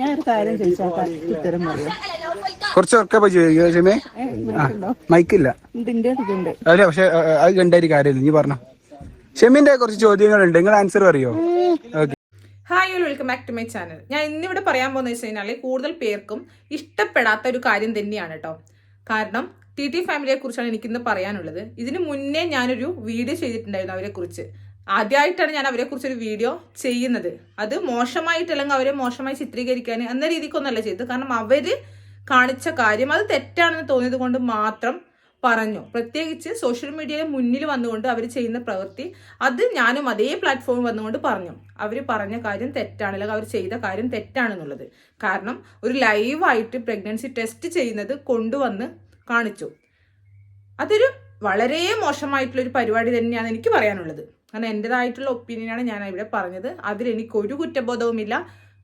ഞാനൊരു കാര്യം ചോദിച്ചാൽ ഉത്തരം പറയാം. കുറച്ച് ഉറക്കെ പോയി മൈക്കില്ല. അല്ല പക്ഷെ അത് കണ്ടായി കാര്യമില്ല നീ പറഞ്ഞോ. ഷെമിന്റെ കുറച്ച് ചോദ്യങ്ങളുണ്ട് നിങ്ങൾ ആൻസർ പറയോ? Okay hi all welcome back to my channel ഞാൻ ഇന്നിവിടെ പറയാൻ പോകുന്ന വെച്ച് കഴിഞ്ഞാൽ കൂടുതൽ പേർക്കും ഇഷ്ടപ്പെടാത്ത ഒരു കാര്യം തന്നെയാണ് കേട്ടോ കാരണം ടി ടി ഫാമിലിയെ കുറിച്ചാണ് എനിക്കിന്ന് പറയാനുള്ളത്. ഇതിനു മുന്നേ ഞാനൊരു വീഡിയോ ചെയ്തിട്ടുണ്ടായിരുന്നു അവരെ കുറിച്ച് ആദ്യമായിട്ടാണ് ഞാൻ അവരെ കുറിച്ചൊരു വീഡിയോ ചെയ്യുന്നത്. അത് മോശമായിട്ടല്ലെങ്കിൽ അവരെ മോശമായി ചിത്രീകരിക്കാൻ എന്ന രീതിക്കൊന്നല്ല ചെയ്തത്. കാരണം അവർ കാണിച്ച കാര്യം അത് തെറ്റാണെന്ന് തോന്നിയത് കൊണ്ട് മാത്രം പറഞ്ഞു. പ്രത്യേകിച്ച് സോഷ്യൽ മീഡിയയിൽ മുന്നിൽ വന്നുകൊണ്ട് അവർ ചെയ്യുന്ന പ്രവൃത്തി അത് ഞാനും അതേ പ്ലാറ്റ്ഫോമിൽ വന്നുകൊണ്ട് പറഞ്ഞു. അവർ പറഞ്ഞ കാര്യം തെറ്റാണ്. അല്ലെങ്കിൽ അവർ ചെയ്ത കാര്യം തെറ്റാണെന്നുള്ളത്. കാരണം ഒരു ലൈവായിട്ട് പ്രഗ്നൻസി ടെസ്റ്റ് ചെയ്യുന്നത് കൊണ്ടുവന്ന് കാണിച്ചു. അതൊരു വളരെ മോശമായിട്ടുള്ള ഒരു പരിപാടി തന്നെയാണ് എനിക്ക് പറയാനുള്ളത്. കാരണം എന്റെതായിട്ടുള്ള ഒപ്പീനിയനാണ് ഞാൻ ഇവിടെ പറഞ്ഞത്. അതിലെനിക്കൊരു കുറ്റബോധവുമില്ല.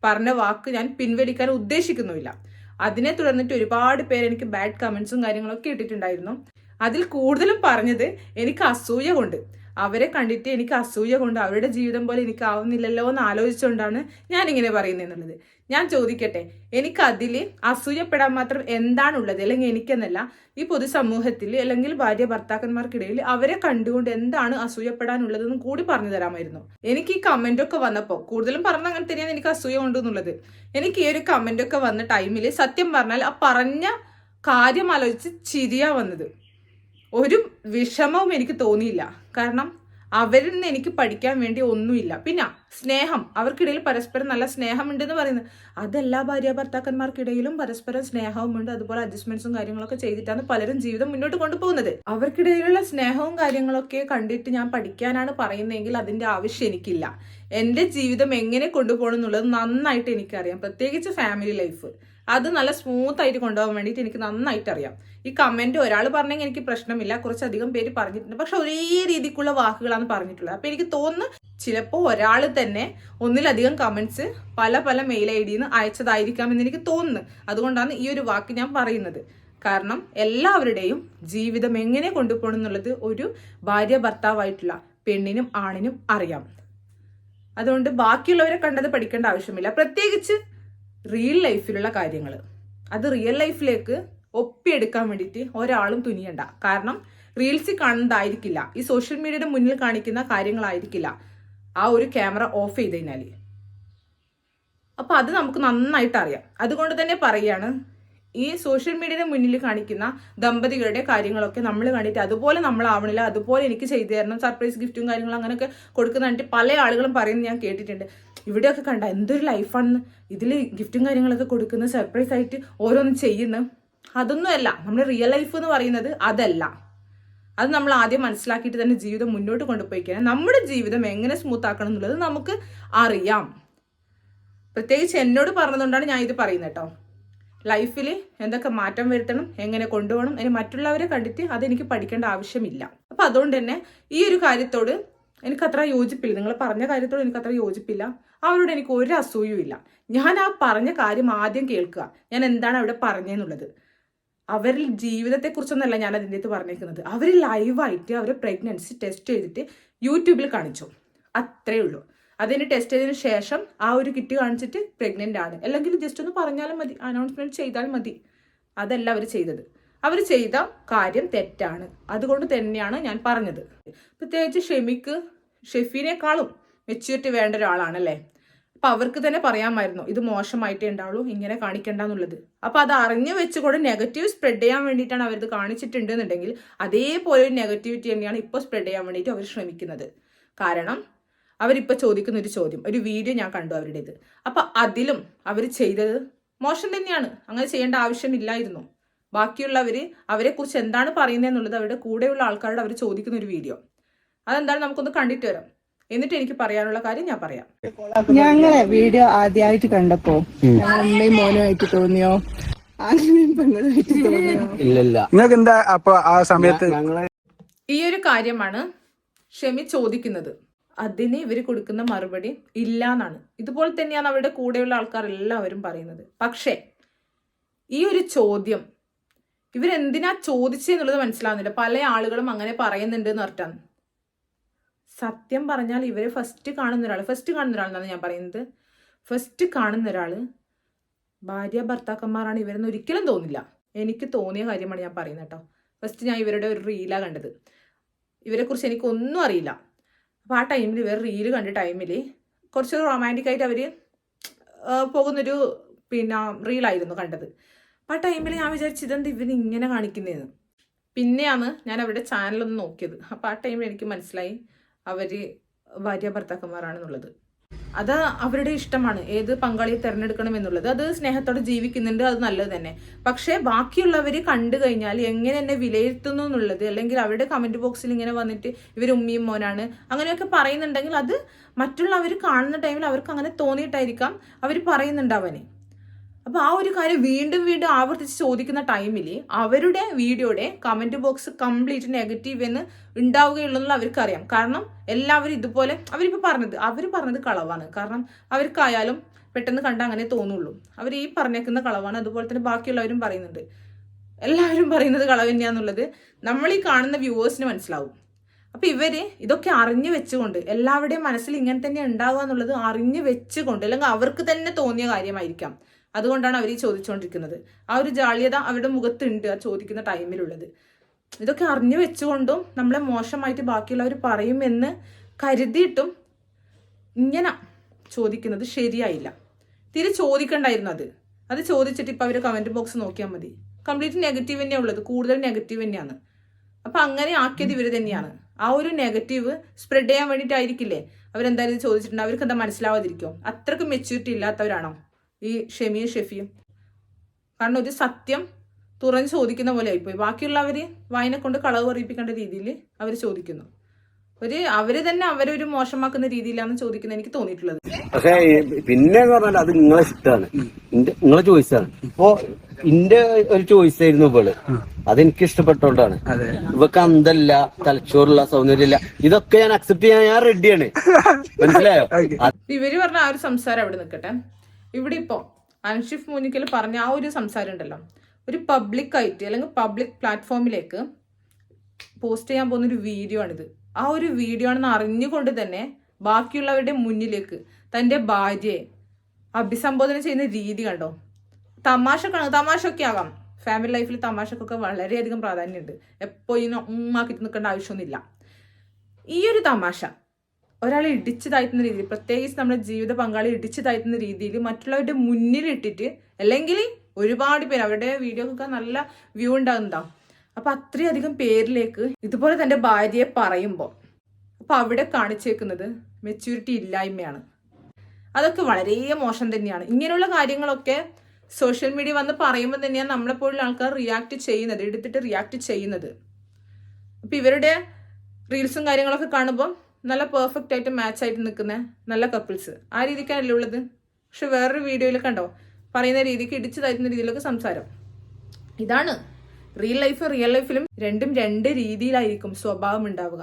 പറഞ്ഞ വാക്ക് ഞാൻ പിൻവലിക്കാൻ ഉദ്ദേശിക്കുന്നുമില്ല. അതിനെ തുടർന്നിട്ട് ഒരുപാട് പേര് എനിക്ക് ബാഡ് കമൻസും കാര്യങ്ങളൊക്കെ ഇട്ടിട്ടുണ്ടായിരുന്നു. അതിൽ കൂടുതലും പറഞ്ഞത് എനിക്ക് അസൂയ കൊണ്ട്. അവരെ കണ്ടിട്ട് എനിക്ക് അസൂയ കൊണ്ട് അവരുടെ ജീവിതം പോലെ എനിക്ക് ആവുന്നില്ലല്ലോ എന്ന് ആലോചിച്ചുകൊണ്ടാണ് ഞാൻ ഇങ്ങനെ പറയുന്നത് എന്നുള്ളത്. ഞാൻ ചോദിക്കട്ടെ എനിക്ക് അതിൽ അസൂയപ്പെടാൻ മാത്രം എന്താണുള്ളത്? അല്ലെങ്കിൽ എനിക്കെന്നല്ല ഈ പൊതുസമൂഹത്തിൽ അല്ലെങ്കിൽ ഭാര്യ ഭർത്താക്കന്മാർക്കിടയിൽ അവരെ കണ്ടുകൊണ്ട് എന്താണ് അസൂയപ്പെടാനുള്ളതെന്ന് കൂടി പറഞ്ഞു തരാമായിരുന്നു. എനിക്ക് ഈ കമന്റ് ഒക്കെ വന്നപ്പോൾ കൂടുതലും പറഞ്ഞ അങ്ങനെ തന്നെയാണ് എനിക്ക് അസൂയ കൊണ്ടെന്നുള്ളത് എനിക്ക് ഈ ഒരു കമന്റ് ഒക്കെ വന്ന ടൈമിൽ സത്യം പറഞ്ഞാൽ ആ പറഞ്ഞ കാര്യം ആലോചിച്ച് ചിരിയാ വന്നത്. ഒരു വിഷമവും എനിക്ക് തോന്നിയില്ല. കാരണം അവരിൽ നിന്ന് എനിക്ക് പഠിക്കാൻ വേണ്ടി ഒന്നുമില്ല. പിന്നെ സ്നേഹം. അവർക്കിടയിൽ പരസ്പരം നല്ല സ്നേഹമുണ്ടെന്ന് പറയുന്നത്. അതെല്ലാ ഭാര്യ ഭർത്താക്കന്മാർക്കിടയിലും പരസ്പരം സ്നേഹവുമുണ്ട്. അതുപോലെ അഡ്ജസ്റ്റ്മെന്റ്സും കാര്യങ്ങളൊക്കെ ചെയ്തിട്ടാണ് പലരും ജീവിതം മുന്നോട്ട് കൊണ്ടുപോകുന്നത്. അവർക്കിടയിലുള്ള സ്നേഹവും കാര്യങ്ങളൊക്കെ കണ്ടിട്ട് ഞാൻ പഠിക്കാനാണ് പറയുന്നതെങ്കിൽ അതിന്റെ ആവശ്യം എനിക്കില്ല. എന്റെ ജീവിതം എങ്ങനെ കൊണ്ടുപോകണം എന്നുള്ളത് നന്നായിട്ട് എനിക്കറിയാം. പ്രത്യേകിച്ച് ഫാമിലി ലൈഫ് അത് നല്ല സ്മൂത്ത് ആയിട്ട് കൊണ്ടുപോകാൻ വേണ്ടിയിട്ട് എനിക്ക് നന്നായിട്ട് അറിയാം ഈ കമന്റ് ഒരാൾ പറഞ്ഞെങ്കിൽ എനിക്ക് പ്രശ്നമില്ല. കുറച്ചധികം പേര് പറഞ്ഞിട്ടുണ്ട്. പക്ഷെ ഒരേ രീതിക്കുള്ള വാക്കുകളാണ് പറഞ്ഞിട്ടുള്ളത്. അപ്പൊ എനിക്ക് തോന്നുന്നു ചിലപ്പോൾ ഒരാൾ തന്നെ ഒന്നിലധികം കമന്റ്സ് പല പല മെയിൽ ഐ നിന്ന് അയച്ചതായിരിക്കാം എന്ന് എനിക്ക് തോന്നുന്നു. അതുകൊണ്ടാണ് ഈ ഒരു വാക്ക് ഞാൻ പറയുന്നത്. കാരണം എല്ലാവരുടെയും ജീവിതം എങ്ങനെ കൊണ്ടുപോകണം എന്നുള്ളത് ഒരു ഭാര്യ ഭർത്താവായിട്ടുള്ള പെണ്ണിനും ആണിനും അറിയാം. അതുകൊണ്ട് ബാക്കിയുള്ളവരെ കണ്ടത് പഠിക്കേണ്ട ആവശ്യമില്ല. പ്രത്യേകിച്ച് റിയൽ ലൈഫിലുള്ള കാര്യങ്ങൾ അത് റിയൽ ലൈഫിലേക്ക് ഒപ്പിയെടുക്കാൻ വേണ്ടിയിട്ട് ഒരാളും തുനിയണ്ട. കാരണം റീൽസിൽ കാണുന്നതായിരിക്കില്ല. ഈ സോഷ്യൽ മീഡിയയുടെ മുന്നിൽ കാണിക്കുന്ന കാര്യങ്ങളായിരിക്കില്ല. ആ ഒരു ക്യാമറ ഓഫ് ചെയ്ത് കഴിഞ്ഞാൽ അപ്പം അത് നമുക്ക് നന്നായിട്ട് അറിയാം. അതുകൊണ്ട് തന്നെ പറയാണ് ഈ സോഷ്യൽ മീഡിയയുടെ മുന്നിൽ കാണിക്കുന്ന ദമ്പതികളുടെ കാര്യങ്ങളൊക്കെ നമ്മൾ കണ്ടിട്ട് അതുപോലെ നമ്മൾ ആവണില്ല അതുപോലെ എനിക്ക് ചെയ്തു തരണം സർപ്രൈസ് ഗിഫ്റ്റും കാര്യങ്ങളും അങ്ങനെയൊക്കെ കൊടുക്കുന്ന കണ്ടിട്ട് പല ആളുകളും പറയുന്നത് ഞാൻ കേട്ടിട്ടുണ്ട്. ഇവിടെയൊക്കെ കണ്ട എന്തൊരു ലൈഫാണെന്ന് ഇതിൽ ഗിഫ്റ്റും കാര്യങ്ങളൊക്കെ കൊടുക്കുന്ന സർപ്രൈസ് ആയിട്ട് ഓരോന്നും ചെയ്യുന്നു അതൊന്നുമല്ല. നമ്മുടെ റിയൽ ലൈഫ് എന്ന് പറയുന്നത് അതല്ല. അത് നമ്മൾ ആദ്യം മനസ്സിലാക്കിയിട്ട് തന്നെ ജീവിതം മുന്നോട്ട് കൊണ്ടുപോയി കഴിഞ്ഞാൽ നമ്മുടെ ജീവിതം എങ്ങനെ സ്മൂത്ത് ആക്കണം എന്നുള്ളത് നമുക്ക് അറിയാം. പ്രത്യേകിച്ച് എന്നോട് പറഞ്ഞതുകൊണ്ടാണ് ഞാൻ ഇത് പറയുന്നത് കേട്ടോ. ലൈഫിൽ എന്തൊക്കെ മാറ്റം വരുത്തണം എങ്ങനെ കൊണ്ടുപോകണം അതിന് മറ്റുള്ളവരെ കണ്ടിട്ട് അതെനിക്ക് പഠിക്കേണ്ട ആവശ്യമില്ല. അപ്പം അതുകൊണ്ട് തന്നെ ഈ ഒരു കാര്യത്തോട് എനിക്ക് അത്ര യോജിപ്പില്ല. നിങ്ങൾ പറഞ്ഞ കാര്യത്തോട് എനിക്ക് അത്ര യോജിപ്പില്ല. അവരോട് എനിക്ക് ഒരു അസൂയും ഇല്ല. ഞാൻ ആ പറഞ്ഞ കാര്യം ആദ്യം കേൾക്കുക. ഞാൻ എന്താണ് അവിടെ പറഞ്ഞതെന്നുള്ളത് അവരിൽ ജീവിതത്തെക്കുറിച്ചൊന്നല്ല ഞാൻ അതിന്റെ അടുത്ത് പറഞ്ഞേക്കുന്നത്. അവർ ലൈവായിട്ട് അവരെ പ്രഗ്നൻസി ടെസ്റ്റ് ചെയ്തിട്ട് യൂട്യൂബിൽ കാണിച്ചു. അത്രേ ഉള്ളൂ. അതിന് ടെസ്റ്റ് ചെയ്തതിന് ശേഷം ആ ഒരു കിറ്റ് കാണിച്ചിട്ട് പ്രഗ്നന്റ് ആണ്. അല്ലെങ്കിൽ ജസ്റ്റ് ഒന്ന് പറഞ്ഞാലും മതി. അനൗൺസ്മെന്റ് ചെയ്താൽ മതി. അതല്ല അവർ ചെയ്തത്. അവർ ചെയ്ത കാര്യം തെറ്റാണ്. അതുകൊണ്ട് തന്നെയാണ് ഞാൻ പറഞ്ഞത്. പ്രത്യേകിച്ച് ഷെമിക്ക് ഷെഫീനേക്കാളും മെച്യൂരിറ്റി വേണ്ട ഒരാളാണല്ലേ? അപ്പൊ അവർക്ക് തന്നെ പറയാമായിരുന്നു ഇത് മോശമായിട്ടേ ഉണ്ടാവുള്ളൂ ഇങ്ങനെ കാണിക്കണ്ടെന്നുള്ളത് അപ്പൊ അത് അറിഞ്ഞു വെച്ചുകൊണ്ട് നെഗറ്റീവ് സ്പ്രെഡ് ചെയ്യാൻ വേണ്ടിയിട്ടാണ് അവരത് കാണിച്ചിട്ടുണ്ട് എന്നുണ്ടെങ്കിൽ അതേപോലെ ഒരു നെഗറ്റിവിറ്റി തന്നെയാണ് ഇപ്പോൾ സ്പ്രെഡ് ചെയ്യാൻ വേണ്ടിയിട്ട് അവർ ശ്രമിക്കുന്നത്. കാരണം അവരിപ്പോൾ ചോദിക്കുന്ന ഒരു ചോദ്യം ഒരു വീഡിയോ ഞാൻ കണ്ടു അവരുടേത്. അപ്പൊ അതിലും അവർ ചെയ്തത് മോശം തന്നെയാണ്. അങ്ങനെ ചെയ്യേണ്ട ആവശ്യമില്ലായിരുന്നു. ബാക്കിയുള്ളവര് അവരെക്കുറിച്ച് എന്താണ് പറയുന്നതെന്നുള്ളത് അവരുടെ കൂടെയുള്ള ആൾക്കാരോട് അവർ ചോദിക്കുന്ന ഒരു വീഡിയോ. അതെന്താണ് നമുക്കൊന്ന് കണ്ടിട്ട് വരാം. എന്നിട്ട് എനിക്ക് പറയാനുള്ള കാര്യം ഞാൻ പറയാം. ഞങ്ങളെ വീഡിയോ ആദ്യമായിട്ട് കണ്ടപ്പോ അമ്മയും മോനുമായിട്ട് തോന്നിയോ? നിങ്ങൾക്ക് എന്താ അപ്പൊ ആ സമയത്ത് ഈ ഒരു കാര്യമാണ് ഷെമി ചോദിക്കുന്നത്. അതിന് ഇവർ കൊടുക്കുന്ന മറുപടി ഇല്ല എന്നാണ് ഇതുപോലെ തന്നെയാണ് അവരുടെ കൂടെയുള്ള ആൾക്കാർ എല്ലാവരും പറയുന്നത്. പക്ഷേ ഈ ഒരു ചോദ്യം ഇവരെന്തിനാ ചോദിച്ചെന്നുള്ളത് മനസ്സിലാവുന്നില്ല. പല ആളുകളും അങ്ങനെ പറയുന്നുണ്ട് എന്ന് പറഞ്ഞാൽ സത്യം പറഞ്ഞാൽ ഇവരെ ഫസ്റ്റ് കാണുന്ന ഒരാൾ ഫസ്റ്റ് കാണുന്ന ഒരാളെന്നാണ് ഞാൻ പറയുന്നത്. ഫസ്റ്റ് കാണുന്ന ഒരാൾ ഭാര്യ ഭർത്താക്കന്മാരാണ് ഇവരെന്ന് ഒരിക്കലും തോന്നില്ല. എനിക്ക് തോന്നിയ കാര്യമാണ് ഞാൻ പറയുന്നത് കേട്ടോ. ഫസ്റ്റ് ഞാൻ ഇവരുടെ ഒരു റീലാണ് കണ്ടത്. ഇവരെക്കുറിച്ച് എനിക്ക് ഒന്നും അറിയില്ല. അപ്പോൾ ആ ടൈമിൽ ഇവർ റീൽ കണ്ട ടൈമിൽ കുറച്ച് റൊമാന്റിക്കായിട്ട് അവർ പോകുന്നൊരു പിന്നെ റീലായിരുന്നു കണ്ടത്. ആ ടൈമിൽ ഞാൻ വിചാരിച്ചു ഇതെന്ത് ഇവർ ഇങ്ങനെ കാണിക്കുന്നതെന്ന് പിന്നെയാണ് ഞാൻ അവരുടെ ചാനലൊന്ന് നോക്കിയത്. അപ്പോൾ ആ ടൈമിൽ എനിക്ക് മനസ്സിലായി അവർ ഭാര്യ ഭർത്താക്കന്മാരാണെന്നുള്ളത്. അത് അവരുടെ ഇഷ്ടമാണ്. ഏത് പങ്കാളിയെ തിരഞ്ഞെടുക്കണം എന്നുള്ളത്. അത് സ്നേഹത്തോടെ ജീവിക്കുന്നുണ്ട് അത് നല്ലത് തന്നെ. പക്ഷേ ബാക്കിയുള്ളവര് കണ്ടു കഴിഞ്ഞാൽ എങ്ങനെ എന്നെ വിലയിരുത്തുന്നു എന്നുള്ളത് അല്ലെങ്കിൽ അവരുടെ കമന്റ് ബോക്സിൽ ഇങ്ങനെ വന്നിട്ട് ഇവർ ഉമ്മിയും മോനാണ് അങ്ങനെയൊക്കെ പറയുന്നുണ്ടെങ്കിൽ അത് മറ്റുള്ളവർ കാണുന്ന ടൈമിൽ അവർക്ക് അങ്ങനെ തോന്നിയിട്ടായിരിക്കാം അവർ പറയുന്നുണ്ട് അവന് അപ്പൊ ആ ഒരു കാര്യം വീണ്ടും വീണ്ടും ആവർത്തിച്ച് ചോദിക്കുന്ന ടൈമിൽ അവരുടെ വീഡിയോയുടെ കമന്റ് ബോക്സ് കംപ്ലീറ്റ് നെഗറ്റീവ് എന്ന് ഉണ്ടാവുകയുള്ളതെന്ന് അവർക്കറിയാം. കാരണം എല്ലാവരും ഇതുപോലെ അവരിപ്പോൾ പറഞ്ഞത് അവർ പറഞ്ഞത് കളവാണ്. കാരണം അവർക്കായാലും പെട്ടെന്ന് കണ്ട അങ്ങനെ തോന്നുള്ളൂ. അവർ ഈ പറഞ്ഞേക്കുന്ന കളവാണ്. അതുപോലെ തന്നെ ബാക്കിയുള്ളവരും പറയുന്നുണ്ട്. എല്ലാവരും പറയുന്നത് കളവ് തന്നെയാന്നുള്ളത് നമ്മൾ ഈ കാണുന്ന വ്യൂവേഴ്സിന് മനസ്സിലാവും. അപ്പൊ ഇവർ ഇതൊക്കെ അറിഞ്ഞു വെച്ചുകൊണ്ട് എല്ലാവരുടെയും മനസ്സിൽ ഇങ്ങനെ തന്നെ ഉണ്ടാവുക എന്നുള്ളത് അറിഞ്ഞു വെച്ചുകൊണ്ട് അല്ലെങ്കിൽ അവർക്ക് തന്നെ തോന്നിയ കാര്യമായിരിക്കാം. അതുകൊണ്ടാണ് അവർ ഈ ചോദിച്ചുകൊണ്ടിരിക്കുന്നത് ആ ഒരു ജാള്യത അവരുടെ മുഖത്തുണ്ട് ആ ചോദിക്കുന്ന ടൈമിലുള്ളത്. ഇതൊക്കെ അറിഞ്ഞു വെച്ചുകൊണ്ടും നമ്മളെ മോശമായിട്ട് ബാക്കിയുള്ളവർ പറയുമെന്ന് കരുതിയിട്ടും ഇങ്ങനെ ചോദിക്കുന്നത് ശരിയായില്ല. തീരെ ചോദിക്കണ്ടായിരുന്നു അത്. അത് ചോദിച്ചിട്ട് ഇപ്പോൾ അവർ കമന്റ് ബോക്സ് നോക്കിയാൽ മതി. കംപ്ലീറ്റ് നെഗറ്റീവ് തന്നെയാണ് ഉള്ളത്. കൂടുതൽ നെഗറ്റീവ് തന്നെയാണ്. അപ്പം അങ്ങനെ ആക്കിയത് ഇവർ തന്നെയാണ്. ആ ഒരു നെഗറ്റീവ് സ്പ്രെഡ് ചെയ്യാൻ വേണ്ടിയിട്ടായിരിക്കില്ലേ? അവരെന്തായാലും ചോദിച്ചിട്ടുണ്ട് അവർക്ക് എന്താ മനസ്സിലാവാതിരിക്കും? അത്രയ്ക്ക് മെച്യൂരിറ്റി ഇല്ലാത്തവരാണോ? ഈ ഷെമിയും ഷെഫിയും കാരണം ഒരു സത്യം തുറന്ന് ചോദിക്കുന്ന പോലെ ആയിപ്പോയി. ബാക്കിയുള്ളവർ വായനെ കൊണ്ട് കളവ് പറയിപ്പിക്കേണ്ട രീതിയിൽ അവർ ചോദിക്കുന്നു. ഒരു അവർ തന്നെ അവരൊരു ഒരു മോശമാക്കുന്ന രീതിയിലാണ് ചോദിക്കുന്നത് എനിക്ക് തോന്നിയിട്ടുള്ളത്. പക്ഷെ പിന്നെ പറഞ്ഞാൽ അത് നിങ്ങളെ ഇഷ്ടമാണ്. നിങ്ങളെ ചോയ്സാണ് ഇപ്പോ ഇന്റെ ഒരു ചോയ്സ് ആയിരുന്നു ഇവൾ. അതെനിക്ക് ഇഷ്ടപ്പെട്ടോണ്ടാണ്. അതെ. ഇവക്ക് അന്തല്ല തലച്ചോറുള്ള സൗന്ദര്യമില്ല. ഇതൊക്കെ ഞാൻ അക്സെപ്റ്റ് ചെയ്യാൻ ഞാൻ റെഡിയാണ് മനസ്സിലായോ? ഇവർ പറഞ്ഞ ആ ഒരു സംസാരം അവിടെ നിൽക്കട്ടെ. ഇവിടെ ഇപ്പോൾ അൻഷിഫ് മൂനിക്കൽ പറഞ്ഞ ആ ഒരു സംസാരം ഉണ്ടല്ലോ. ഒരു പബ്ലിക് ആയിട്ട് അല്ലെങ്കിൽ പബ്ലിക് പ്ലാറ്റ്ഫോമിലേക്ക് പോസ്റ്റ് ചെയ്യാൻ പോകുന്ന ഒരു വീഡിയോ ആണിത്. ആ ഒരു വീഡിയോ ആണെന്ന് അറിഞ്ഞുകൊണ്ട് തന്നെ ബാക്കിയുള്ളവരുടെ മുന്നിലേക്ക് തന്റെ ഭാര്യയെ അഭിസംബോധന ചെയ്യുന്ന രീതി കണ്ടോ? തമാശ തമാശ ഒക്കെ ആകാം ഫാമിലി ലൈഫിൽ തമാശക്കൊക്കെ വളരെയധികം പ്രാധാന്യമുണ്ട്. എപ്പോഴും ഉമ്മാക്കിട്ട് നിൽക്കേണ്ട ആവശ്യമൊന്നുമില്ല. ഈ ഒരു തമാശ ഒരാളെ ഇടിച്ചു താഴ്ത്തുന്ന രീതിയിൽ പ്രത്യേകിച്ച് നമ്മുടെ ജീവിത പങ്കാളി ഇടിച്ചു താഴ്ത്തുന്ന രീതിയിൽ മറ്റുള്ളവരുടെ മുന്നിലിട്ടിട്ട് അല്ലെങ്കിൽ ഒരുപാട് പേര് അവരുടെ വീഡിയോക്കൊക്കെ നല്ല വ്യൂ ഉണ്ടാകുന്നതാ. അപ്പൊ അത്രയധികം പേരിലേക്ക് ഇതുപോലെ തന്റെ ഭാര്യയെ പറയുമ്പോൾ അപ്പൊ അവിടെ കാണിച്ചേക്കുന്നത് മെച്യൂരിറ്റി ഇല്ലായ്മയാണ്. അതൊക്കെ വളരെ മോശം തന്നെയാണ്. ഇങ്ങനെയുള്ള കാര്യങ്ങളൊക്കെ സോഷ്യൽ മീഡിയ വന്ന് പറയുമ്പോൾ തന്നെയാണ് നമ്മളെപ്പോലുള്ള ആൾക്കാർ റിയാക്ട് ചെയ്യുന്നത് എടുത്തിട്ട് റിയാക്ട് ചെയ്യുന്നത്. അപ്പൊ ഇവരുടെ റീൽസും കാര്യങ്ങളൊക്കെ കാണുമ്പോൾ നല്ല പെർഫെക്റ്റ് ആയിട്ട് മാച്ച് ആയിട്ട് നിൽക്കുന്ന നല്ല കപ്പിൾസ് ആ രീതിക്കാണല്ലേ ഉള്ളത്. പക്ഷെ വേറൊരു വീഡിയോയിൽ കണ്ടോ? പറയുന്ന രീതിക്ക് ഇടിച്ചു തരുന്ന രീതിയിലൊക്കെ സംസാരം. ഇതാണ് റിയൽ ലൈഫ് റിയൽ ലൈഫിലും രണ്ടും രണ്ട് രീതിയിലായിരിക്കും സ്വഭാവം ഉണ്ടാവുക.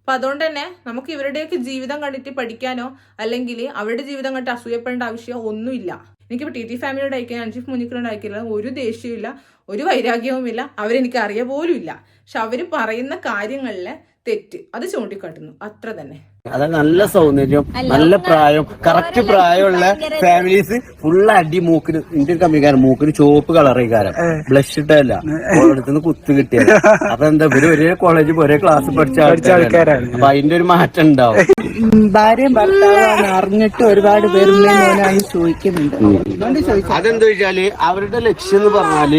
അപ്പൊ അതുകൊണ്ട് തന്നെ നമുക്ക് ഇവരുടെയൊക്കെ ജീവിതം കണ്ടിട്ട് പഠിക്കാനോ അല്ലെങ്കിൽ അവരുടെ ജീവിതം കണ്ടിട്ട് അസൂയപ്പെടേണ്ട ആവശ്യം ഒന്നുമില്ല. എനിക്കിപ്പോൾ ടി ടി ഫാമിലിയോട് അയക്കാൻ അൻഷിഫ് മുനിക്കിനോട് അയക്കില്ല ഒരു ദേഷ്യവും ഒരു വൈരാഗ്യവുമില്ല. അവരെനിക്ക് അറിയ പോലും ഇല്ല പക്ഷെ അവർ പറയുന്ന കാര്യങ്ങളിലെ തെറ്റ് അത് ചൂണ്ടിക്കാട്ടുന്നു. അത്ര തന്നെ. അത് നല്ല സൗന്ദര്യം നല്ല പ്രായം കറക്റ്റ് പ്രായമുള്ള ഫാമിലീസ് ഫുൾ അടി മൂക്കിന് ഇന്ത്യൻ കമ്മിക്കാരൻ മൂക്കിന് ചുവപ്പ് കളറിക്കാരൻ ബ്ലഷ് ഇട്ടല്ല ഓരോരുത്തന്ന് കുത്ത് കിട്ടിയത്. അപ്പൊ എന്താ ഇവർ ഒരേ കോളേജിൽ ഒരേ ക്ലാസ് പഠിച്ച ആൾക്കാരാണ്. അപ്പൊ അതിന്റെ ഒരു മാറ്റം ഉണ്ടാവും. ഭാര്യയും ഭർത്താവാണ് അറിഞ്ഞിട്ട് ഒരുപാട് പേര് ചോദിക്കുന്നുണ്ട്. അതെന്താ വെച്ചാൽ അവരുടെ ലക്ഷ്യം എന്ന് പറഞ്ഞാൽ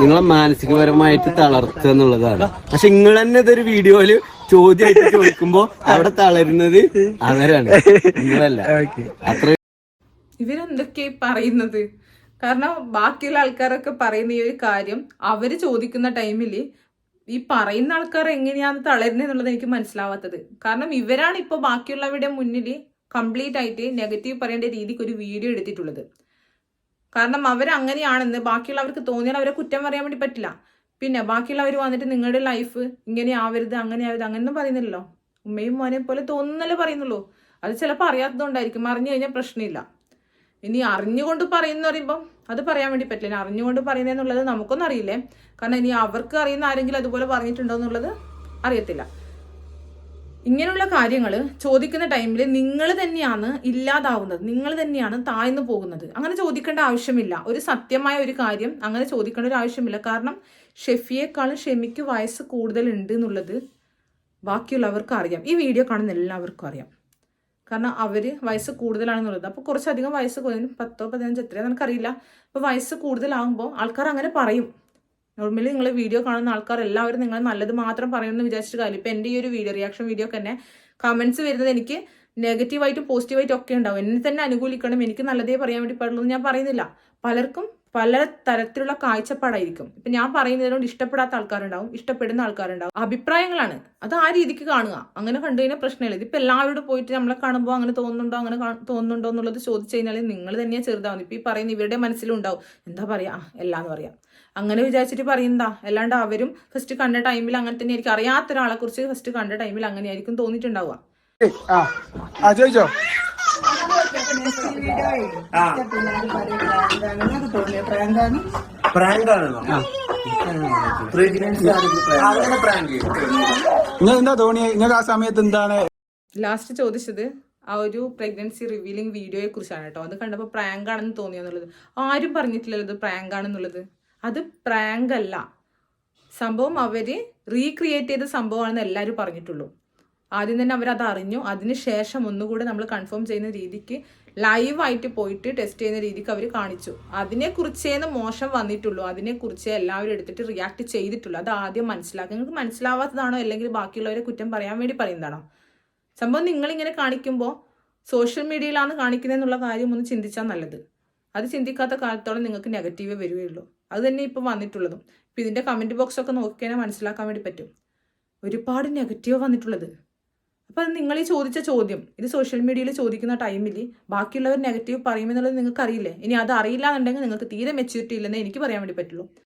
നിങ്ങളെ മാനസികപരമായിട്ട് തളർത്തുക എന്നുള്ളതാണ്. പക്ഷെ നിങ്ങൾ തന്നെ ഇതൊരു വീഡിയോയിൽ ചോദ്യമായിട്ട് ചോദിക്കുമ്പോ അവിടെ തളരുന്നത് അവരാണ് നിങ്ങളല്ല. അത്ര പറയുന്നത്? കാരണം ബാക്കിയുള്ള ആൾക്കാരൊക്കെ പറയുന്ന ഈ ഒരു കാര്യം അവർ ചോദിക്കുന്ന ടൈമിൽ ഈ പറയുന്ന ആൾക്കാർ എങ്ങനെയാണ് തളരുന്നത് എനിക്ക് മനസ്സിലാവാത്തത്. കാരണം ഇവരാണ് ഇപ്പോൾ ബാക്കിയുള്ളവരുടെ മുന്നിൽ കംപ്ലീറ്റ് ആയിട്ട് നെഗറ്റീവ് പറയേണ്ട രീതിക്ക് ഒരു വീഡിയോ എടുത്തിട്ടുള്ളത്. കാരണം അവർ അവരങ്ങനെയാണെന്ന് ബാക്കിയുള്ളവർക്ക് തോന്നിയാൽ അവരെ കുറ്റം പറയാൻ വേണ്ടി പറ്റില്ല. പിന്നെ ബാക്കിയുള്ളവർ വന്നിട്ട് നിങ്ങളുടെ ലൈഫ് ഇങ്ങനെ ആവരുത് അങ്ങനെ ആവരുത് അങ്ങനെയൊന്നും പറയുന്നില്ലല്ലോ. ഉമ്മയും മോനെ പോലെ തോന്നുന്നല്ലേ പറയുന്നുള്ളൂ. അത് ചിലപ്പോൾ അറിയാത്തതുകൊണ്ടായിരിക്കും. അറിഞ്ഞു കഴിഞ്ഞാൽ പ്രശ്നമില്ല. ഇനി അറിഞ്ഞുകൊണ്ട് പറയുന്ന പറയുമ്പം അത് പറയാൻ വേണ്ടി പറ്റില്ല. അറിഞ്ഞുകൊണ്ട് പറയുന്നതെന്നുള്ളത് നമുക്കൊന്നും അറിയില്ലേ? കാരണം ഇനി അവർക്ക് അറിയുന്ന ആരെങ്കിലും അതുപോലെ പറഞ്ഞിട്ടുണ്ടോ എന്നുള്ളത് അറിയത്തില്ല. ഇങ്ങനെയുള്ള കാര്യങ്ങൾ ചോദിക്കുന്ന ടൈമിൽ നിങ്ങൾ തന്നെയാണ് ഇല്ലാതാവുന്നത്. നിങ്ങൾ തന്നെയാണ് താഴ്ന്നു പോകുന്നത്. അങ്ങനെ ചോദിക്കേണ്ട ആവശ്യമില്ല. ഒരു സത്യമായ ഒരു കാര്യം അങ്ങനെ ചോദിക്കേണ്ട ഒരു ആവശ്യമില്ല. കാരണം ഷെഫിയേക്കാളും ഷെമിക്ക് വയസ്സ് കൂടുതലുണ്ട് എന്നുള്ളത് ബാക്കിയുള്ളവർക്ക് അറിയാം ഈ വീഡിയോ കാണുന്ന എല്ലാവർക്കും അറിയാം. കാരണം അവർ വയസ്സ് കൂടുതലാണെന്നുള്ളത്. അപ്പോൾ കുറച്ചധികം വയസ്സ് കുറഞ്ഞു പത്തോ പതിനഞ്ചോ എത്രയോ എനിക്കറിയില്ല അപ്പോൾ വയസ്സ് കൂടുതലാകുമ്പോൾ ആൾക്കാർ അങ്ങനെ പറയും. നോർമലി നിങ്ങൾ വീഡിയോ കാണുന്ന ആൾക്കാർ എല്ലാവരും നിങ്ങൾ നല്ലത് മാത്രം പറയുമെന്ന് വിചാരിച്ചിട്ട് കാര്യം ഇപ്പം എന്റെ ഈ ഒരു വീഡിയോ റിയാക്ഷൻ വീഡിയോ തന്നെ കമൻസ് വരുന്നത് എനിക്ക് നെഗറ്റീവായിട്ടും പോസിറ്റീവായിട്ടും ഒക്കെ ഉണ്ടാവും. എന്നെ തന്നെ അനുകൂലിക്കണം. എനിക്ക് നല്ലതേ പറയാൻ വേണ്ടി പാടുള്ളൂ ഞാൻ പറയുന്നില്ല. പലർക്കും പല തരത്തിലുള്ള കാഴ്ചപ്പാടായിരിക്കും. ഇപ്പം ഞാൻ പറയുന്നതിനോട് ഇഷ്ടപ്പെടാത്ത ആൾക്കാരുണ്ടാവും ഇഷ്ടപ്പെടുന്ന ആൾക്കാരുണ്ടാവും. അഭിപ്രായങ്ങളാണ്. അത് ആ രീതിക്ക് കാണുക. അങ്ങനെ കണ്ടു കഴിഞ്ഞാൽ പ്രശ്നമില്ല. ഇതിപ്പോൾ എല്ലാവരോടും പോയിട്ട് നമ്മളെ കാണുമ്പോൾ അങ്ങനെ തോന്നുന്നുണ്ടോ അങ്ങനെ തോന്നുന്നുണ്ടോ എന്നുള്ളത് ചോദിച്ചു കഴിഞ്ഞാൽ നിങ്ങൾ തന്നെയാണ് ചെറുതാവുന്നത്. ഇപ്പൊ ഈ പറയുന്ന ഇവരുടെ മനസ്സിലുണ്ടാവും. എന്താ പറയാ? എല്ലാം എല്ലാന്ന് പറയാം. അങ്ങനെ വിചാരിച്ചിട്ട് പറയുന്നതാ. അല്ലാണ്ട് അവരും ഫസ്റ്റ് കണ്ട ടൈമിൽ അങ്ങനെ തന്നെ ആയിരിക്കും അറിയാത്ത ഒരാളെ കുറിച്ച് ഫസ്റ്റ് കണ്ട ടൈമിൽ അങ്ങനെയായിരിക്കും തോന്നിയിട്ടുണ്ടാവുക. ആ ചോദിച്ചോ നിങ്ങൾക്ക് തോന്നിയ പ്രാങ്കാണ് പ്രാങ്കാണെന്നോ പ്രഗ്നൻസി അങ്ങനെ പ്രാങ്ക് നിങ്ങൾ എന്താ തോന്നിയ നിങ്ങൾക്ക് ആ സമയത്ത് എന്താണ്? ലാസ്റ്റ് ചോദിച്ചത് ആ ഒരു പ്രഗ്നൻസി റിവീലിംഗ് വീഡിയോയെ കുറിച്ചാണ് കേട്ടോ. അത് കണ്ടപ്പോൾ പ്രാങ്ക് ആണെന്ന് തോന്നിയെന്നുള്ളത് ആരും പറഞ്ഞിട്ടില്ലല്ലോ ഇത് പ്രാങ്ക് ആണെന്നുള്ളത് അത് പ്രാങ്ക് അല്ല സംഭവം അവർ റീക്രിയേറ്റ് ചെയ്ത സംഭവമാണെന്ന് എല്ലാരും പറഞ്ഞിട്ടുള്ളൂ. ആദ്യം തന്നെ അവരത് അറിഞ്ഞു. അതിനുശേഷം ഒന്നുകൂടെ നമ്മൾ കൺഫേം ചെയ്യുന്ന രീതിക്ക് ലൈവായിട്ട് പോയിട്ട് ടെസ്റ്റ് ചെയ്യുന്ന രീതിക്ക് അവർ കാണിച്ചു. അതിനെക്കുറിച്ചേന്ന് മോശം വന്നിട്ടുള്ളൂ. അതിനെക്കുറിച്ച് എല്ലാവരും എടുത്തിട്ട് റിയാക്ട് ചെയ്തിട്ടുള്ളൂ. അത് ആദ്യം മനസ്സിലാക്കുക. നിങ്ങൾക്ക് മനസ്സിലാവാത്തതാണോ? അല്ലെങ്കിൽ ബാക്കിയുള്ളവരെ കുറ്റം പറയാൻ വേണ്ടി പറയുന്നതാണോ? സംഭവം നിങ്ങളിങ്ങനെ കാണിക്കുമ്പോൾ സോഷ്യൽ മീഡിയയിലാണ് കാണിക്കുന്നതെന്നുള്ള കാര്യം ഒന്ന് ചിന്തിച്ചാൽ നല്ലത്. അത് ചിന്തിക്കാത്ത കാലത്തോളം നിങ്ങൾക്ക് നെഗറ്റീവ് വരികയുള്ളൂ. അത് തന്നെ ഇപ്പം വന്നിട്ടുള്ളതും. ഇപ്പം ഇതിന്റെ കമന്റ് ബോക്സൊക്കെ നോക്കിക്കഴിഞ്ഞാൽ മനസ്സിലാക്കാൻ വേണ്ടി പറ്റും. ഒരുപാട് നെഗറ്റീവ് വന്നിട്ടുള്ളത്. അപ്പം അത് നിങ്ങൾ ഈ ചോദിച്ച ചോദ്യം ഇത് സോഷ്യൽ മീഡിയയിൽ ചോദിക്കുന്ന ടൈമിൽ ബാക്കിയുള്ളവർ നെഗറ്റീവ് പറയുമെന്നുള്ളത് നിങ്ങൾക്ക് അറിയില്ലേ ഇനി അത് അറിയില്ല എന്നുണ്ടെങ്കിൽ നിങ്ങൾക്ക് തീരെ മെച്യൂരിറ്റി ഇല്ലെന്നേ എനിക്ക് പറയാൻ വേണ്ടി പറ്റുള്ളൂ.